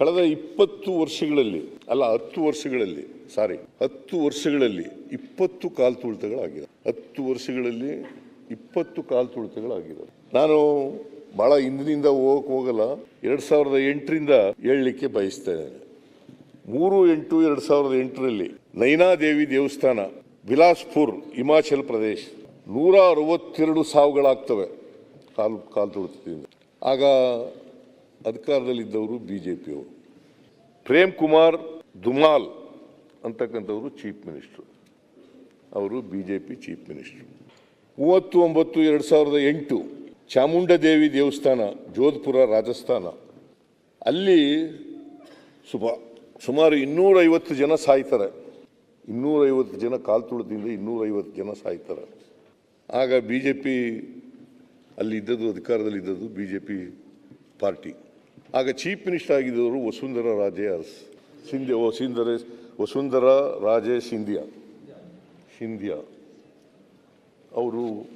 ಕಳೆದ ಇಪ್ಪತ್ತು ವರ್ಷಗಳಲ್ಲಿ, ಅಲ್ಲ ಹತ್ತು ವರ್ಷಗಳಲ್ಲಿ ಸಾರಿ ಹತ್ತು ವರ್ಷಗಳಲ್ಲಿ ಇಪ್ಪತ್ತು ಕಾಲ್ ತುಳಿತಗಳಾಗಿದೆ ಹತ್ತು ವರ್ಷಗಳಲ್ಲಿ ಇಪ್ಪತ್ತು ಕಾಲ್ ತುಳಿತಗಳಾಗಿದೆ ನಾನು ಬಹಳ ಹಿಂದಿನಿಂದ ಹೋಗಕ್ ಹೋಗಲ್ಲ, ಎರಡ್ ಸಾವಿರದ ಎಂಟರಿಂದ ಹೇಳಲಿಕ್ಕೆ ಬಯಸ್ತೇನೆ ಮೂರು ಎಂಟು ಎರಡ್ ಸಾವಿರದ ಎಂಟರಲ್ಲಿ ನೈನಾದೇವಿ ದೇವಸ್ಥಾನ, ಬಿಲಾಸ್ಪುರ್, ಹಿಮಾಚಲ್ ಪ್ರದೇಶ್, ನೂರ ಅರವತ್ತೆರಡು ಸಾವುಗಳಾಗ್ತವೆ ಕಾಲು ಕಾಲು ತುಳಿತದಿಂದ. ಆಗ ಅಧಿಕಾರದಲ್ಲಿದ್ದವರು ಬಿ ಜೆ ಪಿಯವರು ಪ್ರೇಮ್ ಕುಮಾರ್ ದುಮಾಲ್ ಅಂತಕ್ಕಂಥವರು ಚೀಫ್ ಮಿನಿಸ್ಟ್ರು. ಅವರು B J P chief minister. ಮೂವತ್ತು ಒಂಬತ್ತು ಎರಡು ಸಾವಿರದ ಎಂಟು ಚಾಮುಂಡದೇವಿ ದೇವಸ್ಥಾನ, ಜೋಧ್ಪುರ ರಾಜಸ್ಥಾನ. ಅಲ್ಲಿ ಸುಮ, ಸುಮಾರು ಇನ್ನೂರೈವತ್ತು ಜನ ಸಾಯ್ತಾರೆ. ಇನ್ನೂರೈವತ್ತು ಜನ ಕಾಲು ತುಳಿದಿಂದ ಇನ್ನೂರೈವತ್ತು ಜನ ಸಾಯ್ತಾರೆ. ಆಗ ಬಿ ಜೆ ಪಿ ಅಲ್ಲಿ ಇದ್ದದ್ದು ಅಧಿಕಾರದಲ್ಲಿದ್ದದ್ದು ಬಿ ಜೆ ಪಿ ಪಾರ್ಟಿ. ಆಗ ಚೀಫ್ ಮಿನಿಸ್ಟರ್ ಆಗಿದ್ದವರು ವಸುಂಧರಾ ರಾಜೇ ಅರಸ್. ಸಿಂಧ್ಯಾ ವಸುಂಧರೆ ವಸುಂಧರಾ ರಾಜೇ ಸಿಂಧಿಯಾ. ಸಿಂಧಿಯಾ. ಅವರು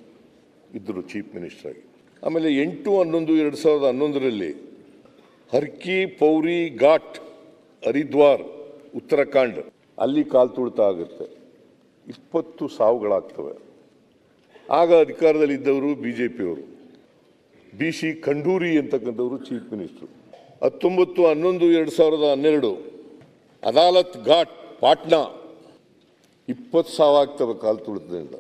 ಇದ್ದರು ಚೀಫ್ ಮಿನಿಸ್ಟರ್ ಆಗಿ. ಆಮೇಲೆ ಎಂಟು, ಹನ್ನೊಂದು, ಎರಡು ಸಾವಿರದ ಹನ್ನೊಂದರಲ್ಲಿ ಹರ್ಕಿ, ಪೌರಿ, ಘಾಟ್, ಹರಿದ್ವಾರ್, ಉತ್ತರಾಖಂಡ್, ಅಲ್ಲಿ ಕಾಲು ತುಳಿತಾ ಆಗುತ್ತೆ. ಇಪ್ಪತ್ತು ಸಾವುಗಳಾಗ್ತವೆ. ಆಗ ಅಧಿಕಾರದಲ್ಲಿದ್ದವರು ಬಿ ಜೆ ಪಿಯವರು ಬಿ ಸಿ ಖಂಡೂರಿ ಅಂತಕ್ಕಂಥವರು ಚೀಫ್ ಮಿನಿಸ್ಟ್ರು. ಹತ್ತೊಂಬತ್ತು, ಹನ್ನೊಂದು, ಎರಡು ಸಾವಿರದ ಹನ್ನೆರಡು. ಅದಾಲತ್ ಘಾಟ್, ಪಾಟ್ನಾ. ಇಪ್ಪತ್ತು ಸಾವಾಗ್ತವೆ ಕಾಲು ತುಳಿತದಿಂದ.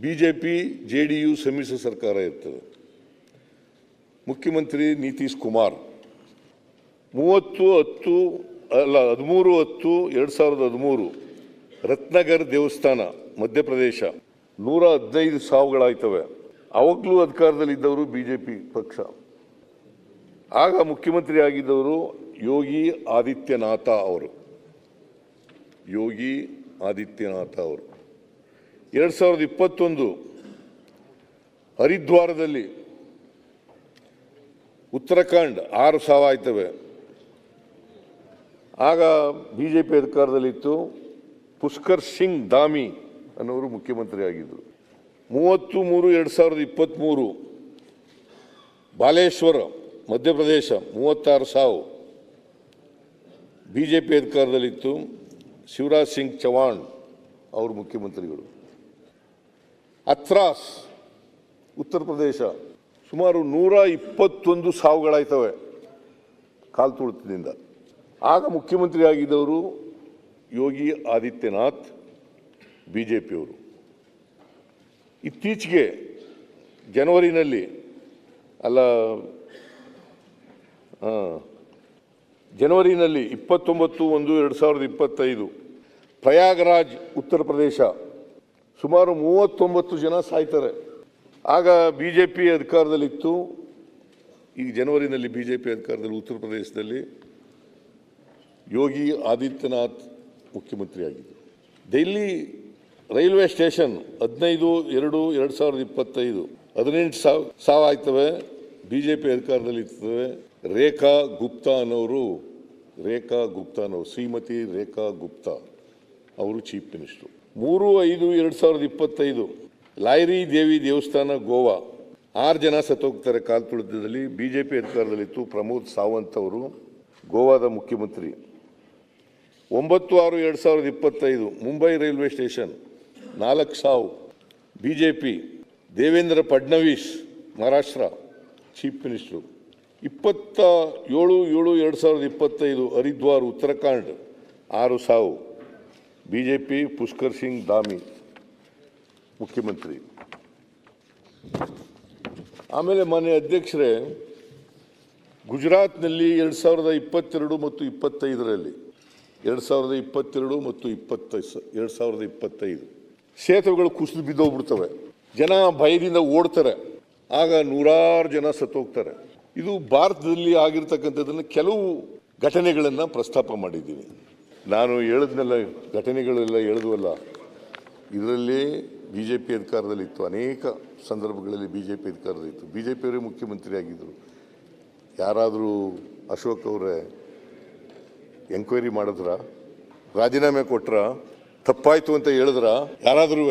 B J P J D U ಸಮ್ಮಿಶ್ರ ಸರ್ಕಾರ ಇರ್ತದೆ. ಮುಖ್ಯಮಂತ್ರಿ ನಿತೀಶ್ ಕುಮಾರ್. ಮೂವತ್ತು, ಹತ್ತು, ಅಲ್ಲ, ಹದಿಮೂರು, ಹತ್ತು, ಎರಡು ಸಾವಿರದ ಹದಿಮೂರು. ರತ್ನಗರ್ ದೇವಸ್ಥಾನ, ಮಧ್ಯಪ್ರದೇಶ. ನೂರ ಹದಿನೈದು ಸಾವುಗಳಾಯ್ತವೆ. ಅವಾಗಲೂ ಅಧಿಕಾರದಲ್ಲಿದ್ದವರು ಬಿ ಜೆ ಪಿ ಪಕ್ಷ. ಆಗ ಮುಖ್ಯಮಂತ್ರಿ ಆಗಿದ್ದವರು ಯೋಗಿ ಆದಿತ್ಯನಾಥ ಅವರು. ಯೋಗಿ ಆದಿತ್ಯನಾಥ ಅವರು. ಎರಡು ಸಾವಿರದ ಇಪ್ಪತ್ತೊಂದು ಹರಿದ್ವಾರದಲ್ಲಿ ಉತ್ತರಾಖಂಡ್ ಆರು ಸಾವ ಆಯ್ತವೆ. ಆಗ ಬಿ ಜೆ ಪಿ ಅಧಿಕಾರದಲ್ಲಿತ್ತು ಪುಷ್ಕರ್ ಸಿಂಗ್ ದಾಮಿ ಅನ್ನೋರು ಮುಖ್ಯಮಂತ್ರಿ ಆಗಿದ್ದರು ಮೂವತ್ತು ಮೂರು ಎರಡು ಸಾವಿರದ ಇಪ್ಪತ್ತ್ಮೂರು ಬಾಲೇಶ್ವರ ಮಧ್ಯಪ್ರದೇಶ ಮೂವತ್ತಾರು ಸಾವು. ಬಿ ಜೆ ಪಿ ಅಧಿಕಾರದಲ್ಲಿತ್ತು. ಶಿವರಾಜ್ ಸಿಂಗ್ ಚೌಹಾಣ್ ಅವರು ಮುಖ್ಯಮಂತ್ರಿಗಳು. ಅತ್ರಾಸ್, ಉತ್ತರ ಪ್ರದೇಶ ಸುಮಾರು ನೂರ ಇಪ್ಪತ್ತೊಂದು ಸಾವುಗಳಾಯ್ತವೆ ಕಾಲು ತುಳಿತದಿಂದ. ಆಗ ಮುಖ್ಯಮಂತ್ರಿ ಆಗಿದ್ದವರು ಯೋಗಿ ಆದಿತ್ಯನಾಥ್ ಬಿ ಜೆ ಪಿಯವರು ಇತ್ತೀಚೆಗೆ ಜನವರಿನಲ್ಲಿ, ಅಲ್ಲ ಜನವರಿನಲ್ಲಿ ಇಪ್ಪತ್ತೊಂಬತ್ತು ಒಂದು ಎರಡು ಸಾವಿರದ ಇಪ್ಪತ್ತೈದು ಪ್ರಯಾಗರಾಜ್ ಉತ್ತರ ಪ್ರದೇಶ. ಸುಮಾರು ಮೂವತ್ತೊಂಬತ್ತು ಜನ ಸಾಯ್ತಾರೆ. ಆಗ ಬಿ ಜೆ ಪಿ ಅಧಿಕಾರದಲ್ಲಿತ್ತು. ಈ ಜನವರಿನಲ್ಲಿ ಬಿ ಜೆ ಪಿ ಅಧಿಕಾರದಲ್ಲಿ ಉತ್ತರ ಪ್ರದೇಶದಲ್ಲಿ ಯೋಗಿ ಆದಿತ್ಯನಾಥ್ ಮುಖ್ಯಮಂತ್ರಿಯಾಗಿದ್ದರು. ಡೆಲ್ಲಿ ರೈಲ್ವೆ ಸ್ಟೇಷನ್ ಹದಿನೈದು ಎರಡು ಎರಡು ಸಾವಿರದ ಇಪ್ಪತ್ತೈದು, ಹದಿನೆಂಟು ಸಾವು, ಸಾವಾಯ್ತವೆ. ಬಿ ಜೆ ಪಿ ಅಧಿಕಾರದಲ್ಲಿ ಇರ್ತವೆ ರೇಖಾ ಗುಪ್ತಾ ಅನ್ನೋರು, ರೇಖಾ ಗುಪ್ತಾ ಅನ್ನೋರು, ಶ್ರೀಮತಿ ರೇಖಾ ಗುಪ್ತಾ ಅವರು ಚೀಫ್ ಮಿನಿಸ್ಟ್ರು. ಮೂರು, ಐದು, ಎರಡು ಸಾವಿರದ ಇಪ್ಪತ್ತೈದು, ಲಾಯರಿ ದೇವಿ ದೇವಸ್ಥಾನ ಗೋವಾ. ಆರು ಜನ ಸತ್ತೋಗ್ತಾರೆ ಕಾಲ್ ತುಳಿತದಲ್ಲಿ. ಬಿ ಜೆ ಪಿ ಅಧಿಕಾರದಲ್ಲಿತ್ತು ಪ್ರಮೋದ್ ಸಾವಂತ್ ಅವರು, ಗೋವಾದ ಮುಖ್ಯಮಂತ್ರಿ. ಒಂಬತ್ತು, ಆರು, ಎರಡು ಸಾವಿರದ ಇಪ್ಪತ್ತೈದು, ಮುಂಬೈ ರೈಲ್ವೆ ಸ್ಟೇಷನ್, ನಾಲ್ಕು ಸಾವು. B J P Devendra Fadnavis, Maharashtra, chief minister. ಇಪ್ಪತ್ತ ಏಳು ಏಳು ಎರಡು ಸಾವಿರದ ಇಪ್ಪತ್ತೈದು ಹರಿದ್ವಾರ್ ಉತ್ತರಾಖಂಡ್ ಆರು ಸಾವು. B J P Pushkar Singh Dhami ಮುಖ್ಯಮಂತ್ರಿ. ಆಮೇಲೆ ಮನೆ ಅಧ್ಯಕ್ಷರೇ, ಗುಜರಾತ್ನಲ್ಲಿ ಎರಡು ಸಾವಿರದ ಇಪ್ಪತ್ತೆರಡು ಮತ್ತು ಇಪ್ಪತ್ತೈದರಲ್ಲಿ, ಎರಡು ಸಾವಿರದ ಇಪ್ಪತ್ತೆರಡು ಮತ್ತು ಇಪ್ಪತ್ತ, ಎರಡು ಸಾವಿರದ ಇಪ್ಪತ್ತೈದು. ಸೇತುವೆಗಳು ಕುಸಿದು ಬಿದ್ದೋಗ್ಬಿಡ್ತವೆ. ಜನ ಭಯದಿಂದ ಓಡ್ತಾರೆ. ಆಗ ನೂರಾರು ಜನ ಸತ್ತೋಗ್ತಾರೆ. ಇದು ಭಾರತದಲ್ಲಿ ಆಗಿರ್ತಕ್ಕಂಥದ್ದನ್ನು ಕೆಲವು ಘಟನೆಗಳನ್ನು ಪ್ರಸ್ತಾಪ ಮಾಡಿದ್ದೀನಿ. ನಾನು ಹೇಳಿದ್ನೆಲ್ಲ ಘಟನೆಗಳೆಲ್ಲ ಹೇಳಿದ್ವಲ್ಲ ಇದರಲ್ಲಿ ಬಿ ಜೆ ಪಿ ಅಧಿಕಾರದಲ್ಲಿತ್ತು ಅನೇಕ ಸಂದರ್ಭಗಳಲ್ಲಿ ಬಿ ಜೆ ಪಿ ಅಧಿಕಾರದಲ್ಲಿತ್ತು ಬಿ ಜೆ ಪಿಯವರೇ ಮುಖ್ಯಮಂತ್ರಿ ಆಗಿದ್ದರು ಯಾರಾದರೂ ಅಶೋಕ್ ಅವರೇ ಎಂಕ್ವೈರಿ ಮಾಡಿದ್ರ? ರಾಜೀನಾಮೆ ಕೊಟ್ರ? ತಪ್ಪಾಯಿತು ಅಂತ ಹೇಳಿದ್ರ? ಯಾರಾದ್ರೂ